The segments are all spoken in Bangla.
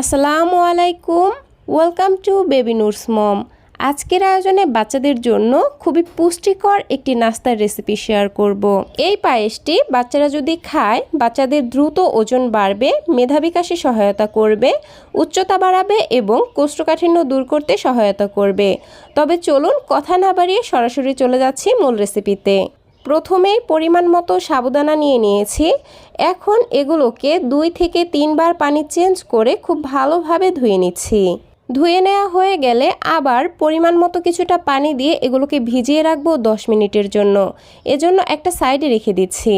আসসালামু আলাইকুম। Welcome to baby Noor's mom আজকের আয়োজনে বাচ্চাদের জন্য খুবই পুষ্টিকর একটি নাস্তার রেসিপি শেয়ার করব। এই পায়েসটি বাচ্চারা যদি খায়, বাচ্চাদের দ্রুত ওজন বাড়বে মেধা বিকাশে সহায়তা করবে, উচ্চতা বাড়াবে এবং কোষ্ঠকাঠিন্য দূর করতে সহায়তা করবে। তবে চলুন কথা না বাড়িয়ে সরাসরি চলে যাচ্ছি মূল রেসিপিতে প্রথমেই পরিমাণ মতো সাবুদানা নিয়ে নিয়েছি। এখন এগুলোকে দুই থেকে তিনবার পানি চেঞ্জ করে খুব ভালোভাবে ধুয়ে নিচ্ছি। ধুয়ে নেওয়া হয়ে গেলে আবার পরিমাণ মতো কিছুটা পানি দিয়ে এগুলোকে ভিজিয়ে রাখব দশ মিনিটের জন্য। এজন্য একটা সাইডে রেখে দিচ্ছি।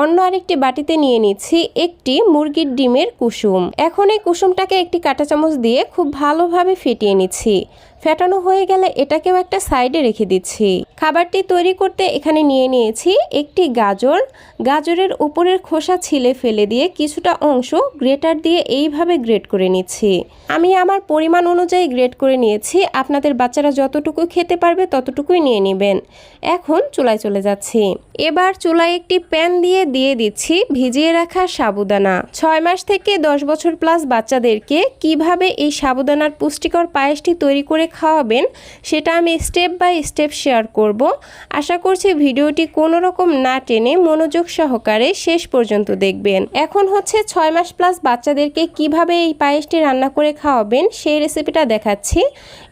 অন্য আরেকটি বাটিতে নিয়ে নিচ্ছি একটি মুরগির ডিমের কুসুম। এখন এই কুসুমটাকে একটি কাঁটা চামচ দিয়ে খুব ভালোভাবে ফেটিয়ে নিচ্ছি। ফেটানো হয়ে গেলে এটাকেও একটা সাইডে রেখে দিচ্ছি। খাবারটি তৈরি করতে এখানে নিয়ে নিয়েছি একটি গাজর। গাজরের উপরের খোসা ছিলে ফেলে দিয়ে কিছুটা অংশ গ্রেটার দিয়ে এইভাবে গ্রেট করে নিচ্ছি। আমি আমার পরিমাণ অনুযায়ী গ্রেট করে নিয়েছি। আপনাদের বাচ্চারা যতটুকু খেতে পারবে ততটুকুই নিয়ে নেবেন। এখন চুলায় চলে যাচ্ছি। এবার চুলায় একটি প্যান দিয়ে দিয়ে দিচ্ছি ভিজিয়ে রাখা সাবুদানা। ছয় মাস থেকে দশ বছর প্লাস বাচ্চাদেরকে কীভাবে এই সাবুদানার পুষ্টিকর পায়েসটি তৈরি করে খাওয়াবেন, সেটা আমি স্টেপ বাই স্টেপ শেয়ার করব। আশা করছি ভিডিওটি কোনো রকম না টেনে মনোযোগ সহকারে শেষ পর্যন্ত দেখবেন। এখন হচ্ছে ছয় মাস প্লাস বাচ্চাদেরকে কীভাবে এই পায়েসটি রান্না করে খাওয়াবেন, সেই রেসিপিটা দেখাচ্ছি।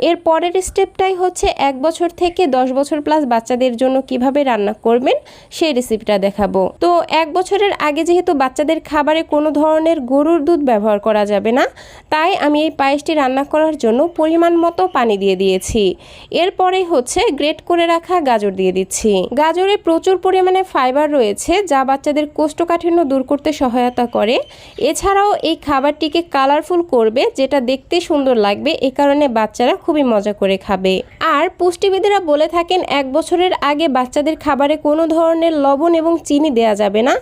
এর পরের স্টেপটাই হচ্ছে এক বছর থেকে দশ বছর প্লাস বাচ্চাদের জন্য কীভাবে রান্না করবেন, সেই রেসিপিটা দেখাবো। তো এক বছরের আগে যেহেতু বাচ্চাদের খাবারে কোনো ধরনের গরুর দুধ ব্যবহার করা যাবে না, তাই আমি এই পায়েসটি রান্না করার জন্য পরিমাণ মতো পানি দিয়ে দিয়েছি। এরপরেই হচ্ছে গ্রেট করে রাখা গাজর দিয়ে দিচ্ছি। গাজরে প্রচুর পরিমাণে ফাইবার রয়েছে, যা বাচ্চাদের কোষ্ঠকাঠিন্য দূর করতে সহায়তা করে। এছাড়াও এই খাবারটিকে কালারফুল করবে, যেটা দেখতে সুন্দর লাগবে, এ কারণে বাচ্চারা খুবই মজা করে খাবে। আর পুষ্টিবিদেরা বলে থাকেন, এক বছরের আগে বাচ্চাদের খাবারে কোনো ধরনের লবণ এবং চিনি দেয়া যাবে না।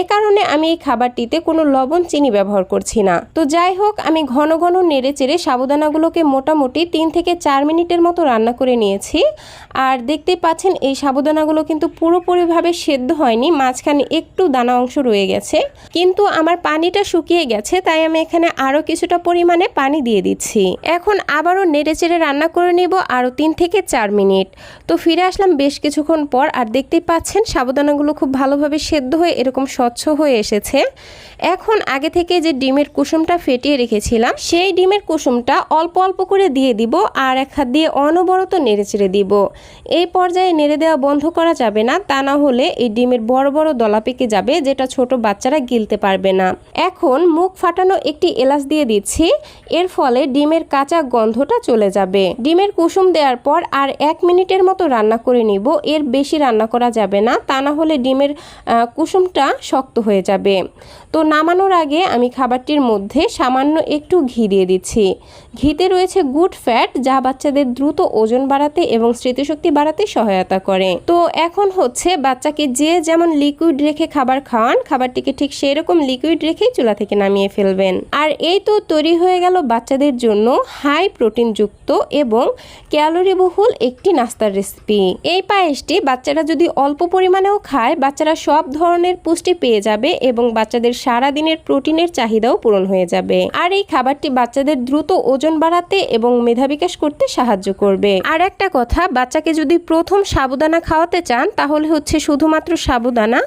এ কারণে আমি এই খাবারটিতে কোনো লবণ, চিনি ব্যবহার করছি না। তো যাই হোক, আমি ঘন ঘন নেড়ে চেড়ে সাবুদানাগুলোকে মোটামুটি তিন থেকে চার মিনিটের মতো রান্না করে নিয়েছি। আর দেখতে পাচ্ছেন, এই সাবুদানাগুলো কিন্তু পুরোপুরিভাবে সেদ্ধ হয়নি, মাঝখানে একটু দানা অংশ রয়ে গেছে। কিন্তু আমার পানিটা শুকিয়ে গেছে, তাই আমি এখানে আরও কিছুটা পরিমাণে পানি দিয়ে দিচ্ছি। এখন আবারও নেড়ে চেড়ে রান্না করে নেব আরও তিন থেকে চার মিনিট। তো ফিরে আসলাম বেশ কিছুক্ষণ পর, আর দেখতেই পাচ্ছেন, সাবুদানাগুলো খুব ভালোভাবে সেদ্ধ হয়ে এরকম স্বচ্ছ হয়ে এসেছে। এখন আগে থেকে যে ডিমের কুসুমটা ফেটিয়ে রেখেছিলাম, সেই ডিমের কুসুমটা অল্প অল্প করে দিয়ে দিব আর এক হাত দিয়ে অনবরত নেড়ে চেড়ে দিব। এই পর্যায়ে নেড়ে দেওয়া বন্ধ করা যাবে না, তা না হলে এই ডিমের বড় বড় দলা পেকে যাবে, যেটা ছোট বাচ্চারা গিলতে পারবে না। এখন মুখ ফাটানো একটি এলাচ দিয়ে দিচ্ছি, এর ফলে ডিমের কাঁচা গন্ধটা চলে যাবে। ডিমের কুসুম দেওয়ার পর আর এক মিনিটের মতো রান্না করে নিব, এর বেশি রান্না করা যাবে না, তা না হলে ডিমের কুসুমটা শক্ত হয়ে যাবে। তো নামানোর আগে আমি খাবারটির মধ্যে সামান্য একটু ঘি দিয়ে দিচ্ছি। ঘিতে রয়েছে গুড ফ্যাট, যা বাচ্চাদের দ্রুত ওজন বাড়াতে এবং স্মৃতিশক্তি বাড়াতে সহায়তা করে। তো এখন হচ্ছে বাচ্চাকে যে যেমন লিকুইড রেখে খাবার খাওয়ান, খাবারটিকে ঠিক সেই রকম লিকুইড রেখেই চুলা থেকে নামিয়ে ফেলবেন। আর এই তো তৈরি হয়ে গেল বাচ্চাদের জন্য হাই প্রোটিনযুক্ত এবং ক্যালোরি বহুল একটি নাস্তার রেসিপি এই পায়েসটি বাচ্চারা যদি অল্প পরিমাণেও খায়, বাচ্চারা সব ধরনের পুষ্টি পেয়ে যাবে এবং বাচ্চাদের সারা দিনের প্রোটিনের চাহিদাও পূরণ হয়ে যাবে। আর এই খাবারটি বাচ্চাদের দ্রুত ওজন বাড়াতে এবং মেধা বিকাশ করতে সাহায্য করবে। আর একটা কথা, বাচ্চাকে যদি প্রথম সাবুদানা খাওয়াতে চান, তাহলে হচ্ছে শুধুমাত্র সাবুদানা।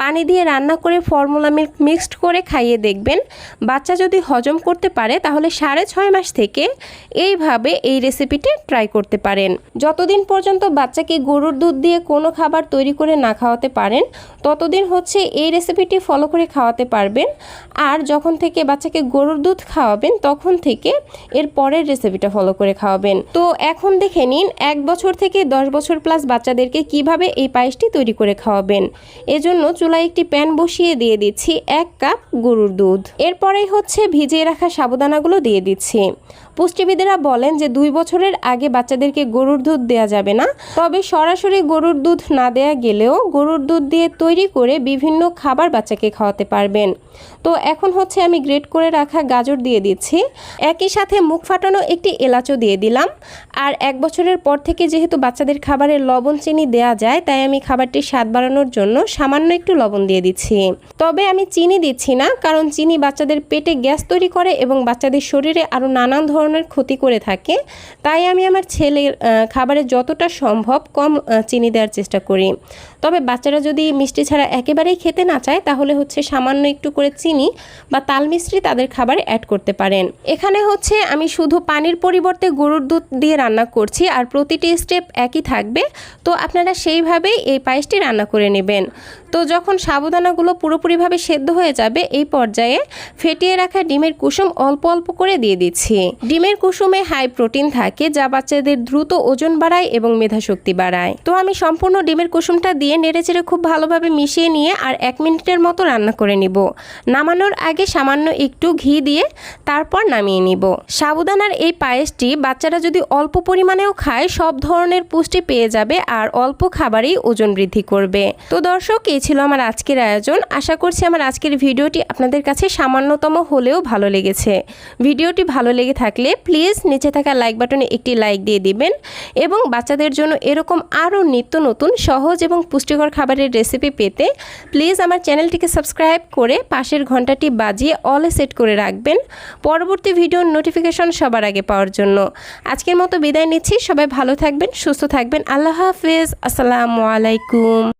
পানি দিয়ে রান্না করে ফর্মুলা মিল্ক মিক্সড করে খাইয়ে দেখবেন। বাচ্চা যদি হজম করতে পারে, তাহলে সাড়ে ছয় মাস থেকে এইভাবে এই রেসিপিটি ট্রাই করতে পারেন। যতদিন পর্যন্ত বাচ্চাকে গরুর দুধ দিয়ে কোনো খাবার তৈরি করে না খাওয়াতে পারেন, ততদিন হচ্ছে এই রেসিপিটি ফলো করে খাওয়াতে পারবেন। আর যখন থেকে বাচ্চাকে গরুর দুধ খাওয়াবেন, তখন থেকে এর পরের রেসিপিটা ফলো করে খাওয়াবেন। তো এখন দেখে নিন, এক বছর থেকে দশ বছর প্লাস বাচ্চাদেরকে কীভাবে এই পায়েসটি তৈরি করে খাওয়াবেন। এজন্য চুলায় একটি প্যান বসিয়ে দিয়ে দিচ্ছি এক কাপ গরুর দুধ। এরপরেই হচ্ছে ভিজিয়ে রাখা সাবুদানাগুলো দিয়ে দিচ্ছি। পুষ্টিবিদেরা বলেন যে দুই বছরের আগে বাচ্চাদেরকে গরুর দুধ দেওয়া যাবে না। তবে সরাসরি গরুর দুধ না দেয়া গেলেও গরুর দুধ দিয়ে তৈরি করে বিভিন্ন খাবার বাচ্চাকে খাওয়াতে পারবেন। তো এখন হচ্ছে আমি গ্রেট করে রাখা গাজর দিয়ে দিচ্ছি। একই সাথে মুখ ফাটানো একটি এলাচও দিয়ে দিলাম। আর এক বছরের পর থেকে যেহেতু বাচ্চাদের খাবারে লবণ, চিনি দেওয়া যায়, তাই আমি খাবারটির স্বাদ বাড়ানোর জন্য সামান্য একটু লবণ দিয়ে দিচ্ছি। তবে আমি চিনি দিচ্ছি না, কারণ চিনি বাচ্চাদের পেটে গ্যাস তৈরি করে এবং বাচ্চাদের শরীরে আরও নানান ধরনের ক্ষতি করে থাকে। তাই আমি আমার ছেলের খাবারে যতটা সম্ভব কম চিনি দেওয়ার চেষ্টা করি। তবে বাচ্চারা যদি মিষ্টি ছাড়া একেবারেই খেতে না চায়, তাহলে হচ্ছে সামান্য একটু করে চিনি বা তাল মিশ্রি তাদের খাবারে অ্যাড করতে পারেন। এখানে হচ্ছে আমি শুধু পানির পরিবর্তে গরুর দুধ দিয়ে রান্না করছি আর প্রতিটি স্টেপ একই থাকবে। তো আপনারা সেইভাবেই এই পায়েসটি রান্না করে নেবেন। তো যখন সাবুদানাগুলো পুরোপুরিভাবে সেদ্ধ হয়ে যাবে, এই পর্যায়ে ফেটিয়ে রাখা ডিমের কুসুম অল্প অল্প করে দিয়ে দিচ্ছি। ডিমের কুসুমে হাই প্রোটিন থাকে, যা বাচ্চাদের দ্রুত ওজন বাড়ায় এবং মেধাশক্তি বাড়ায়। তো আমি সম্পূর্ণ ডিমের কুসুমটা দিয়ে নেড়েচেড়ে খুব ভালোভাবে মিশিয়ে নিয়ে আর এক মিনিটের মতো রান্না করে নিব। নামানোর আগে সামান্য একটু ঘি দিয়ে তারপর নামিয়ে নিব। সাবুদানার এই পায়েসটি বাচ্চারা যদি অল্প পরিমাণেও খায়, সব ধরনের পুষ্টি পেয়ে যাবে আর অল্প খাবারেই ওজন বৃদ্ধি করবে। তো দর্শক, এই ছিল আমার আজকের আয়োজন। আশা করছি আমার আজকের ভিডিওটি আপনাদের কাছে সামান্যতম হলেও ভালো লেগেছে। ভিডিওটি ভালো লেগে থাকলে প্লিজ নিচে থাকা লাইক বাটনে একটি লাইক দিয়ে দিবেন এবং বাচ্চাদের জন্য এরকম আরও নিত্য নতুন, সহজ এবং পুষ্টিকর খাবারের রেসিপি পেতে প্লিজ আমার চ্যানেলটিকে সাবস্ক্রাইব করে পাশের ঘন্টাটি বাজিয়ে অলে সেট করে রাখবেন। পরবর্তী ভিডিওর নোটিফিকেশন সবার আগে পাওয়ার জন্য। আজকের মতো বিদায় নিচ্ছি। সবাই ভালো থাকবেন, সুস্থ থাকবেন। আল্লাহ হাফেজ। আসসালামু আলাইকুম।